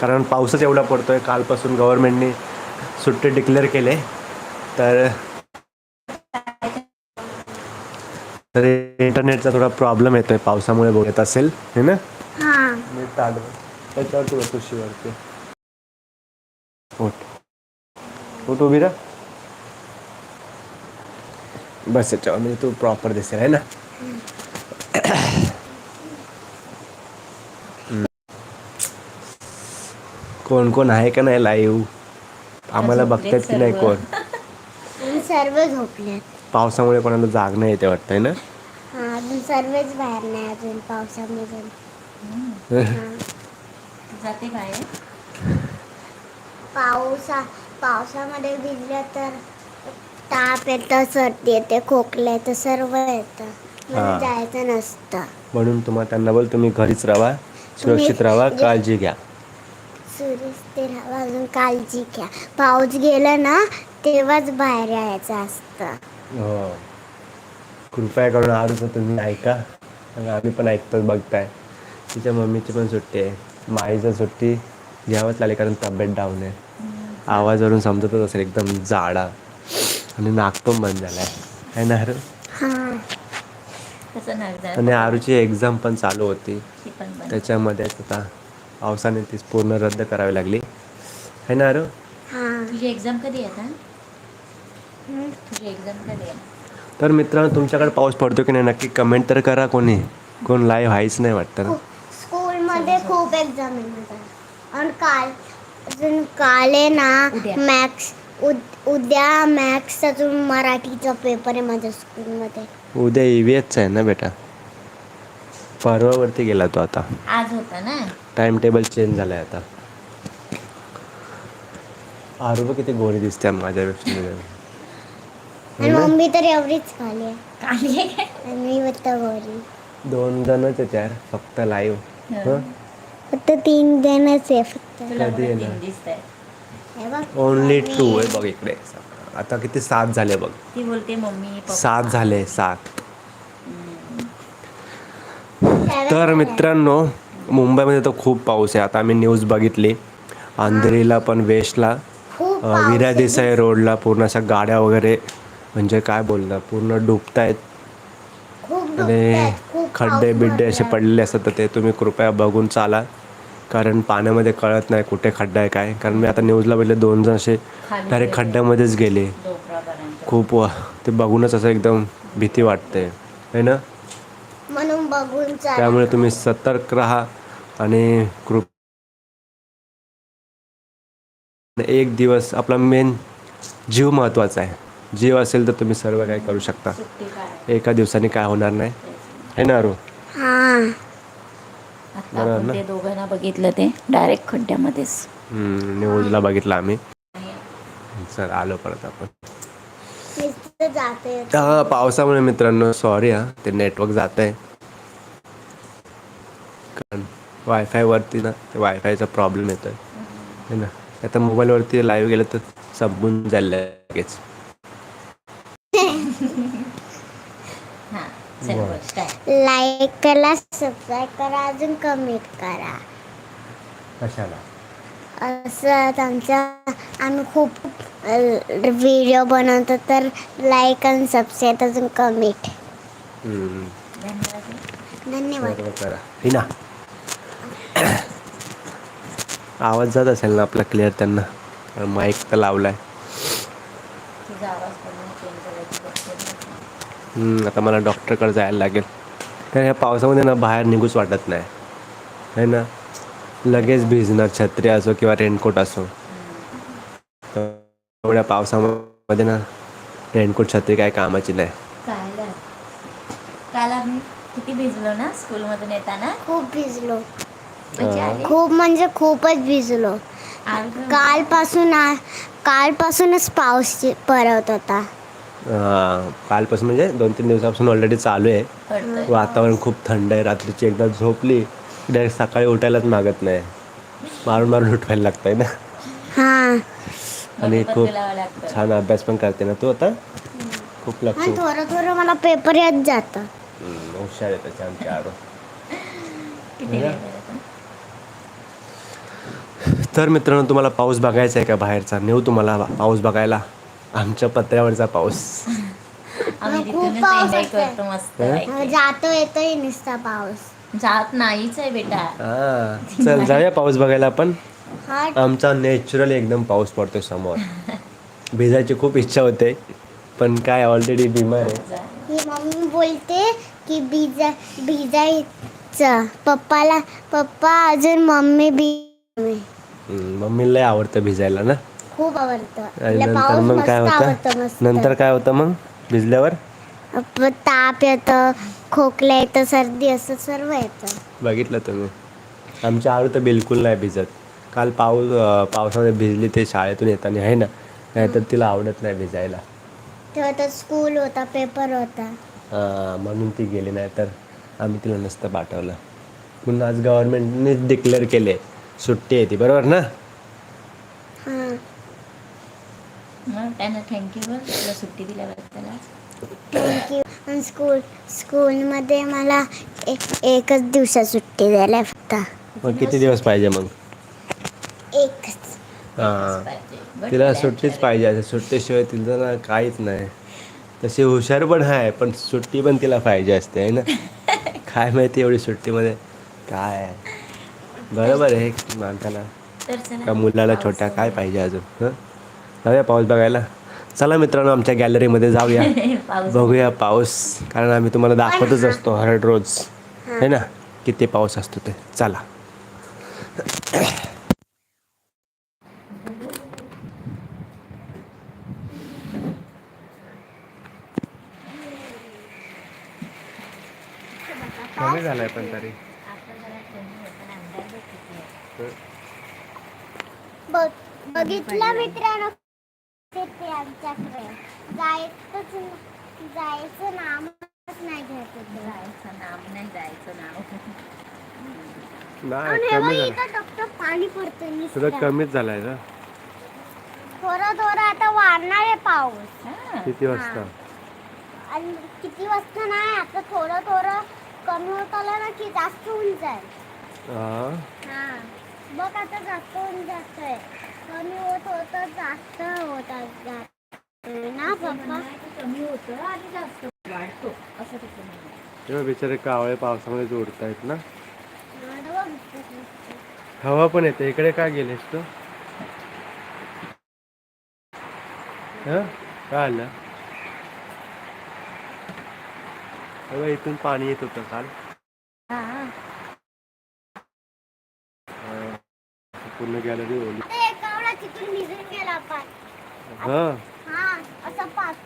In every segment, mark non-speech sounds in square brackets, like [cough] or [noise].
कारण पाऊसच एवढा पडतोय. कालपासून गव्हर्नमेंटने सुट्टे डिक्लेअर केले. तर तर इंटरनेटचा थोडा प्रॉब्लेम येतोय. पावसामुळे बोलत असेल. हे ना? हा. मी ताडव त्याच्यावरती बस तुशीवरती उठ. उठ उभी राहा. बस याच्यावर. म्हणजे तू प्रॉपर दिसेल. आहे ना? कोण कोण आहे का नाही लाईव्ह आम्हाला बघतात की नाही कोण? सर्व झोपलेत. पावसामुळे कोणाला जागणं येते वाटतंय ना? हा अजून सर्वच बाहेर नाही अजून पावसामध्ये हा. जाते बाहेर. पावसा पावसामध्ये भिजलं तर ताप येतं सर्दी येते खोकलं येतं सर्व येतं. हा. जायचं नसतं. म्हणून तुम्हाला त्यांना बोल तुम्ही घरीच राहा सुरक्षित राहा काळजी घ्या. सुरक्षित राहा अजून काळजी घ्या. पाऊस गेला ना तेव्हाच बाहेर यायचं असतं. हो. कृपया करून आरूचं तुम्ही ऐका. आणि आम्ही पण ऐकतोच बघताय. तिच्या मम्मीची पण सुट्टी आहे. माईचं सुट्टी घ्यावंच लागली कारण तब्येत डाऊन आहे. आवाजवरून समजतच असेल एकदम जाडा. आणि नाक पण बंद झाला आहे है. ना आरू नागदार आणि आरूची एक्झाम पण चालू होती. त्याच्यामध्येच आता पावसाने तीच पूर्ण रद्द करावी लागली. है ना आरू? हा. तुझी एक्झाम कधी आहे आता? तुझी एक्झाम कधी आहे? तर मित्रांनो तुमच्याकडे पाऊस पडतो की नाही नक्की कमेंट तर करा कोणी. कोण लाईव्ह व्हायच नाही वाटतं ना. स्कूलमध्ये खूप एक्झाम आणि काल अजून काल आहे ना उद्या. मॅथ्स उद- उद्या मॅथ्स अजून मराठीचा पेपर आहे माझ्या स्कूलमध्ये उद्या एचचा आहे ना बेटा. परवावरती गेला तो आता. आज होता ना? टाइम टेबल चेंज झालाय आता. आरोप किती गोरी दिसते माझ्यापेक्षा आणि? मम्मी तर एवढीच खाली आहे. काढली आहे काय? आणि मी फक्त घरी दोन जणच आहेत यार फक्त लाईव्ह हं. फक्त तीन जणच आहे फक्त. तुला कधी येणार? तीन दिसत हे बघ. ओनली. टू आहे बघ इकडे. आता किती सात झाले बघ. ती बोलते मम्मी पप्पा. सात झाले सात. तर. मित्रांनो मुंबईमध्ये तर खूप पाऊस आहे. आता आम्ही न्यूज बघितली. अंधेरीला पण वेस्टला विरा आहे. देसाई रोडला पूर्ण अशा गाड्या वगैरे म्हणजे काय बोलणार पूर्ण डुबतायत. खूप आणि खड्डे बिड्डे असे. पडलेले असतात तर ते तुम्ही कृपया बघून चाला. कारण पाण्यामध्ये कळत नाही कुठे खड्डा आहे काय. कारण मी आता न्यूजला बघितले दोन जण असे डायरेक्ट. खड्ड्यामध्येच गेले. खूप वा- ते बघूनच असं एकदम भीती वाटते. है ना? म्हणून बघून चाला. त्यामुळे तुम्ही सतर्क राहा आणि कृप एक दिवस आपला मेन जीव महत्त्वाचा आहे. जीव असेल तर तुम्ही सर्व काही करू शकता. एका दिवसाने काय होणार नाही. है ना अरू? हा. बरोबर ना? दोघांना बघितलं ते. डायरेक्ट खड्ड्यामध्येच. हम्म, न्यूजला बघितलं आम्ही. सर आलो परत आपण. जाते हा। पावसामुळे मित्रांनो सॉरी हा ते नेटवर्क जात आहे कारण वायफायवरती ना ते वायफायचा प्रॉब्लेम येतो आहे ना? आता मोबाईलवरती लाईव्ह गेलं तर संपून जाईल लगेच. [laughs] हां लाईक करा सबस्क्राईब करा अजून कमेंट करा. कशाला? असं आमच्या आम्ही खूप व्हिडिओ बनवतो तर लाईक आणि सबस्क्राईब अजून कमेंट हम्म, धन्यवाद. करा. ही आवाज जात असेल ना आपला क्लिअर त्यांना. माईक तर लावलाय. तुझा आवाज पूर्ण चेंज करायची गरज नाही. हम्म, आता मला डॉक्टरकडे जायला लागेल. कारण ह्या पावसामध्ये ना बाहेर निघूच वाटत नाही. है ना? लगेच भिजणार छत्री असो किंवा रेनकोट असो. एवढ्या पावसामध्ये ना रेनकोट छत्री काय कामाची नाही. काल काल आम्ही किती भिजलो ना स्कूलमधून येताना? खूप भिजलो. आली. खूप म्हणजे खूपच भिजलो. कालपासून आ- कालपासूनच पाऊस पडत होता. कालपासून म्हणजे दोन तीन दिवसापासून ऑलरेडी चालू आहे. पडतोय. वातावरण खूप थंड आहे रात्रीची एकदा झोपली. डायरेक्ट सकाळी उठायलाच मागत नाही. मारून मारून उठवायला लागतंय ना. आणि खूप. छान अभ्यास पण करते ना तू आता? खूप लक्ष. आणि थोडं थोडं मला पेपर येत जातं. हम्म, हुशार आहे त्याच्या आमच्या आरो? तर मित्रांनो तुम्हाला पाऊस बघायचा आहे का बाहेरचा? नेऊ तुम्हाला पाऊस बघायला. आमच्या पत्र्यावरचा पाऊस. आम्ही खूप तिथूनच पाऊस एन्जॉय असतोय. करतो मस्त अं, जातो येतोय नुसता पाऊस. जात नाहीच आहे बेटा. हा चल जाऊया पाऊस बघायला आपण. आमचा नॅचरल एकदम पाऊस पडतोय समोर. [laughs] भिजायची खूप इच्छा होते पण काय ऑलरेडी बिमार आहे. ही मम्मी बोलते की भिजा भिजायचं. पप्पाला पप्पा अजून मम्मी बी हम्म, मम्मीला लय आवडतं भिजायला ना? खूप आवडतं. आणि तिला नंतर पाऊस मग मस्त काय आवडतं होतं मस्त. नंतर काय होतं मग? भिजल्यावर? ताप येतं खोकला येतं सर्दी असं सर्व येतं. बघितलं तुम्ही. आमच्या आरू तर बिलकुल नाही भिजत. काल पाऊस पावसामध्ये भिजली ते शाळेतून येताना आहे ना? नाहीतर तिला आवडत नाही भिजायला. तेव्हा तर स्कूल होता पेपर होता. हा, म्हणून ती गेली नाही तर आम्ही तिला नसतं पाठवलं. म्हणून आज गव्हर्नमेंटने डिक्लेअर केले सुट्टी आहे ती बरोबर ना? हां. मग त्यांना थँक्यू बोल तुला सुट्टी दिल्याबद्दल आज. थँक्यू आणि स्कूल स्कूलमध्ये मला ए- एकच दिवसात सुट्टी द्यायला फक्त. मग किती दिवस पाहिजे मग? हां. तिला सुट्टीच. पाहिजे आता सुट्टीशिवाय तिला ना काहीच नाही. तशी हुशार पण आहे पण सुट्टी पण तिला पाहिजे असते आहे ना? [laughs] काय माहिती एवढी सुट्टीमध्ये? काय? आहे बरोबर आहे माणसाला. का मुलाला छोट्या काय पाहिजे अजून हं? जाऊया पाऊस बघायला. चला मित्रांनो आमच्या गॅलरीमध्ये जाऊया. [laughs] बघूया पाऊस कारण आम्ही तुम्हाला दाखवतच असतो हर रोज. है ना? किती पाऊस असतो ते. चला. कमी झालाय पण तरी. बघ बघितलं मित्रांनो ते आमच्याकडे. जायचंच न- जायचं नामच नाही घेत. जायचं नाव नाही जायचं नाव नाही कमी झालं. पाणी पडतं. कमीच झालाय ना? थोडं थोडं आता वाढणार आहे पाऊस. हा. किती वाजता? आणि किती वाजता नाही आता थोडं थोडं कमी होत आलं ना की जास्त होऊन जाईल. हा. हा. बघ आता जास्त होऊन जातोय. कमी होत होत जास्त होत जातोय ना पप्पा? कमी होतं आणि जास्त वाढतो असं तिथे तेव्हा बिचारे कावळे पावसामध्ये जोडतायत ना. हा. हवा पण येते. इकडे काय गेलेस तू? हं? काय आलं? अगं इथून पाणी येत होतं काल. हा. अं, पूर्ण गॅलरी ओली. ते कावळा तिथून निघून गेला पाय. हा. हा असं पाच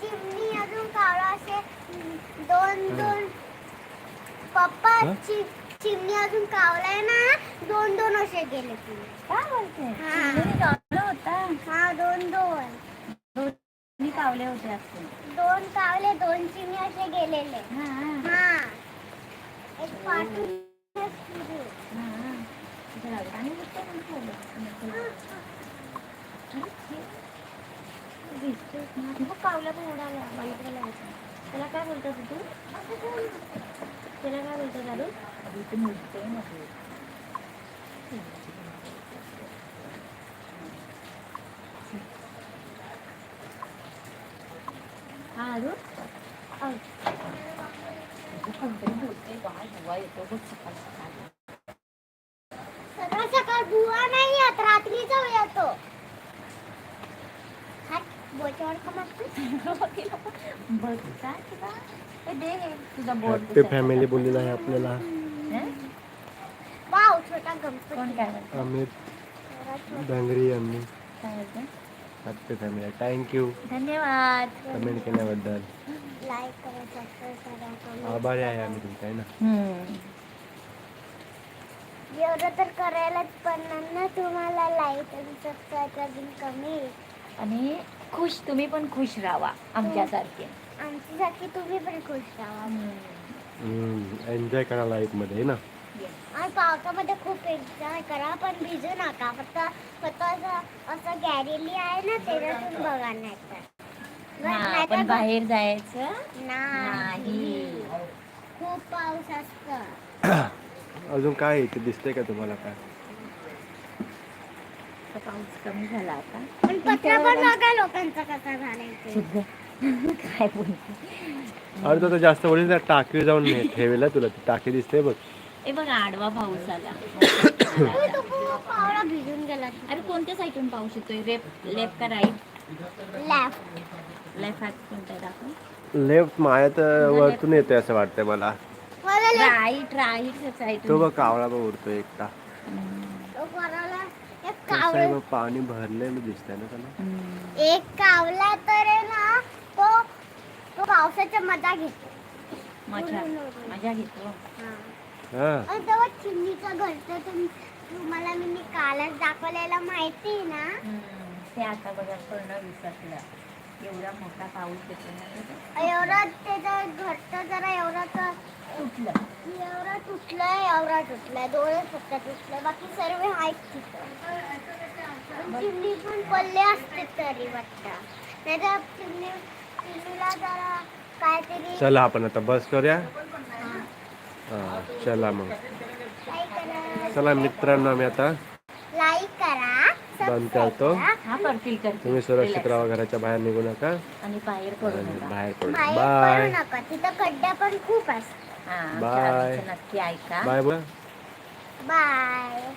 चिमणी अजून कावळा असे दोन दोन पप्पा हा? चि चिमणी अजून आहे ना दोन दोन असे गेले पुढे. काय बोलते? हा. कावलं होता? हा दोन दोन. मी कावले होते असते दोन कावले दोन चिमणी असे गेलेले. हा हा. एक पाठून. हा हे. कावला पण उडाला. त्याला काय बोलतात तू? त्याला काय बोलतात दादू अरे, इथे मुडते ना तू. हा अरू अ. अगं, कोणतरी बोलतंय बाळ, हवा येतो बघ सकाळ सकाळ सकाळ सकाळ बुवा नाही येत रात्री जाऊ येतो हात बोटावर का मारतोस? बघतात का? ते दे हे तुझा बोर्ड हॅपी फॅमिली बोललेलं आहे आपल्याला वाव छोटा गणपती कोण काय म्हणतं? आम्ही जरा छोटा. डांगरी आम्ही काय म्हणतं? हॅपी फॅमिली थँक्यू धन्यवाद कमेंट केल्याबद्दल लाईक करा सबस्क्राईब करा comment आभारी आहे आम्ही तुमच्या आहे ना हम्म. एवढं तर करायलाच पडणार ना तुम्हाला? लाईक आणि सबस्क्राईब अजून कमी आणि खुश तुम्ही पण खुश राहा आमच्यासारखे. आमच्यासाठी तुम्ही पण खुश राहा. एन्जॉय करा लाईफमध्ये आहे ना? आणि पावसामध्ये खूप एन्जॉय करा पण भिजू नका. फक्त फक्त असं असं गॅरेली आहे ना त्याच्यातून बघा नाही तर हा, नाहीतर पण बघ- बाहेर जायचं? नाही. खूप पाऊस असतं. [clears throat] अजून काय इथे? दिसतंय का तुम्हाला काय? पाऊस कमी झाला आता. पण पत्रा पण बघा लोकांचा कसा झालाय ते. काय बोलते? अरे तो तर जास्त वडील त्या टाकी जाऊन ने- ठेवेला तुला. ती टाकी दिसते बघ. ए बघा आडवा पाऊस आला. तो पावडा भिजून गेला. अरे कोणत्या साईडून पाऊस येतोय? रेप लेफ्ट का राईट? लॅफ्ट. लेफ्ट हात कोणता आहे दाखव. लेफ्ट माया तर वरतून येते असं वाटतंय मला. राईट राईट तो साईडून बघ कावळा बघ उडतो एकटा. तो पाणी भरलेलं दिसतंय ना त्याला. एक कावला तर आहे ना तो तो पावसाच्या मजा घेतो. मजा. मजा घेतो. हा. हा. आणि तेव्हा चिमणीचं घरचं तुम तुम्हाला मी कालच दाखवलेलं माहिती आहे ना? ते आता बघा पूर्ण विसरलं. एवढा मोठा पाऊस. एवढं त्याचं घरचं जरा एवढं उठलं. एवढा तुटलंय एवढा तुटलाय. डोळे फक्त तुटले. बाकी सर्व आहेत तिथं. चिमणी पण पडले असते तरी वाटतं. नाही तर चिमणी चिमणीला जरा काहीतरी चला आपण आता बस करूया. हा. चला मग. चला मित्रांनो आम्ही आता लाईक करा. बंद करतो. करा. हा करतील करतील तुम्ही सुरक्षित. राहा घराच्या बाहेर निघू नका. आणि बाहेर पडू आणि नका. बाहेर पडू बाहेर बाय पडू नका. तिथं खड्ड्या पण खूप असतात हा Bye. चावीचं नक्की ऐका. बाय बोला बाय